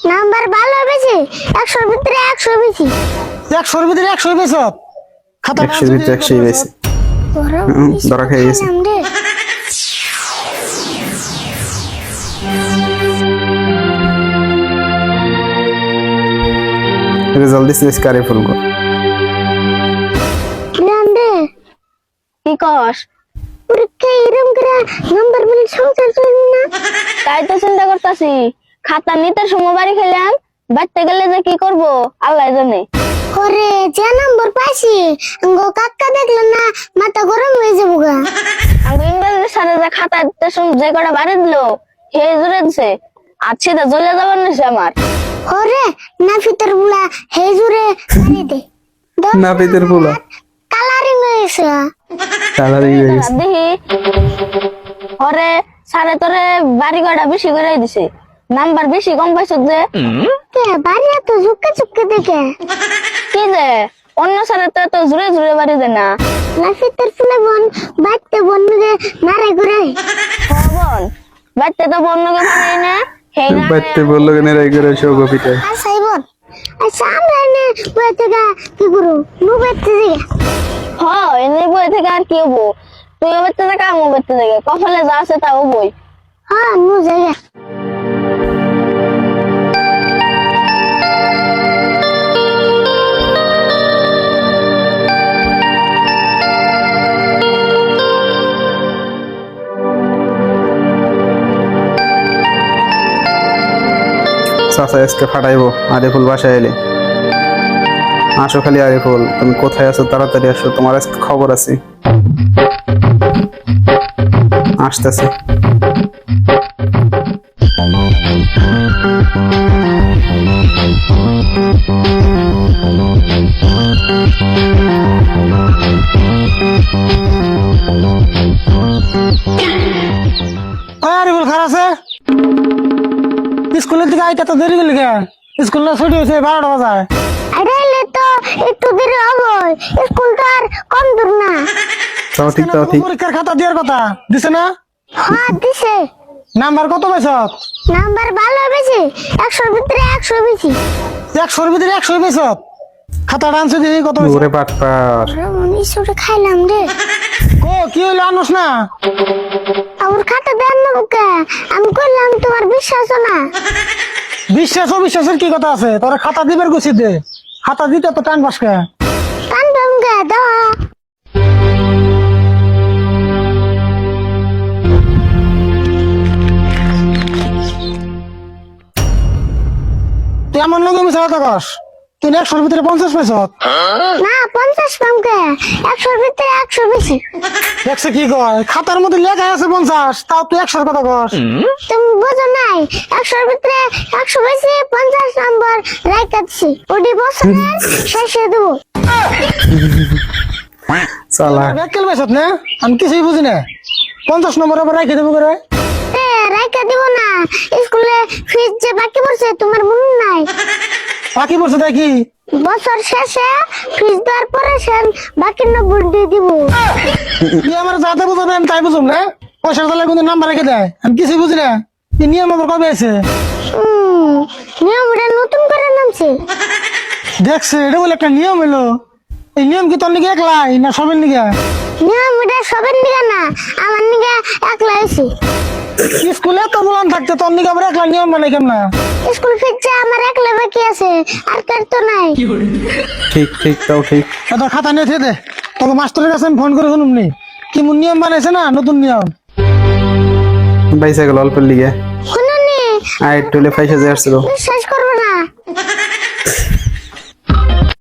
Number ভালো বেশি একশোর ভিতরে একশো বেশি একশোর ভিতরে একশো পেয়েছ খাতা একশোর ভিতরে একশোই পাইছে ধরো খেয়ে গেছে। রে। রেজাল্ট দিচ্ছে স্কারে ফুল গো কিলাম রে। কি কস? পরীক্ষা এরম করে নাম্বার বলে সংসার চলবে না? তাই তো চিন্তা করতেছি। খাতা নিতে সময় বাড়ি খেলাম বাড়তে গেলে যে কি করব? আল্লাহ জানে। ওরে যে নাম্বার পাইছি গো কাকা দেখলেন না মাথা গরম হয়ে যাব গা। আমি ইংরেজি স্যারে যে খাতা দিতে সময় যে কটা বাড়ি দিল হে জুড়ে দিছে। আর সেটা জ্বলে যাবার নিছে আমার। ওরে না ফিতর বুলা হেজুরে মারি দে। না পেতের ফুলা কালারিং হয়ে গেছে। কালারিং হয়ে গেছে। দেখি ওরে সাড়ে তোরে বাড়ি কটা বেশি করে দিছে? নাম্বার বেশি কম পাইছো যে? কে বাড়ি এত ঝুঁকে ঝুঁকে দেখে? কি যে? অন্য সারে তো এত জুড়ে জুড়ে বাড়ি দেয় না। না ফিতর ফুলে বন বাইতে বন গে নারে ঘুরে। বোন বাড়তে তো বন্যকে পারি না হে না বাইতে বলল কেন রাই করে শো আচ্ছা আমরা এনে থেকে কি করু হ এনে বই থেকে আর কি হব? তুই বেরতে থেকে আমিও বেরতে থেকে। কপালে যা আছে তাও বই। হ্যাঁ নু জায়গা চাচা আজকে ফাটাইবো আরে ফুল বাসায় এলে। আসো খালি আরে ফুল তুমি কোথায় আছো তাড়াতাড়ি আসো, তোমার আজকে খবর আছে। আসতেছে। আরে বল খারাপ আইতে তো দেরি গেলি কে স্কুল না ছুটি হয়েছে বারোটা বাজায়। আরে তো একটু দেরি হবে। স্কুল তো আর কম দূর না। তাও ঠিক তাও ঠিক। পরীক্ষার খাতা দেওয়ার কথা। দিছে না? হ্যাঁ দিছে। নাম্বার কত পাইছ? নাম্বার ভালো বেশি। একশোর ভিতরে একশো বেশি। একশোর ভিতরে একশো পেয়েছ খাতা আনছে দিদি কত ওরে পাটপার উনিশশো খাইলাম রে। ও কি হলো আনোস না? আমার খাতা দেন না বুকে। আমি করলাম তোমার বিশ্বাস না। বিশ্বাস অবিশ্বাসের কি কথা আছে? তোর খাতা দিবার গুছি দে। খাতা দিতে তো টান বাসকে টান দমকে দাও। তুই এমন লোক আমি চালাতে কস? তুই একশোর ভিতরে পঞ্চাশ পাইছ? না পঞ্চাশ একশোর ভিতরে একশো বেশি। দেখছে কি কয়? খাতার মধ্যে লেখা আছে পঞ্চাশ তাও তুই একশোর কথা কস। তুমি বোঝো নাই একশোর ভিতরে একশো বেশি পঞ্চাশ নম্বর রাইকাচ্ছি ওটি বছরের শেষে দেবো। চালা। ব্যাকেল না? আমি কিছুই বুঝি না। পঞ্চাশ নম্বর আবার রাখে দেবো করে। দিব না। স্কুলে ফিস যে বাকি পড়ছে তোমার মনে নাই বাকি পড়ছে দেখি বছর শেষে ফিস দেওয়ার পরে সে বাকি নব্বই দিয়ে দিব। তুই আমার যাতে বুঝো না আমি তাই বুঝুম না। পয়সার তালে কিন্তু নাম্বার রেখে দেয়। আমি কিছুই বুঝি না। এই নিয়ম আমার কবে আছে? নিয়মটা নতুন করে নামছে। দেখছে এটা বলে একটা নিয়ম এলো এই নিয়ম কি তোর নিকে একলাই না সবের নিকে? নিয়মটা সবের নিগে না আমার নিগে একলা হয়েছে। স্কুলে তো বলান থাকতে তোর নিকে আবার একলা নিয়ম মানে কেমন? স্কুল ফিরছে আমার একলা বাকি আছে আর কার তো নাই। ঠিক ঠিক তাও ঠিক। তোর খাতা নিয়ে দে। তবে মাস্টারের কাছে আমি ফোন করে শুনুম নি। কি মুন নিয়ম বানাইছে না নতুন নিয়ম? বাইসাইকেল অল্পের লিগে। শুনুনি আই টুলে হলে যাচ্ছিল যে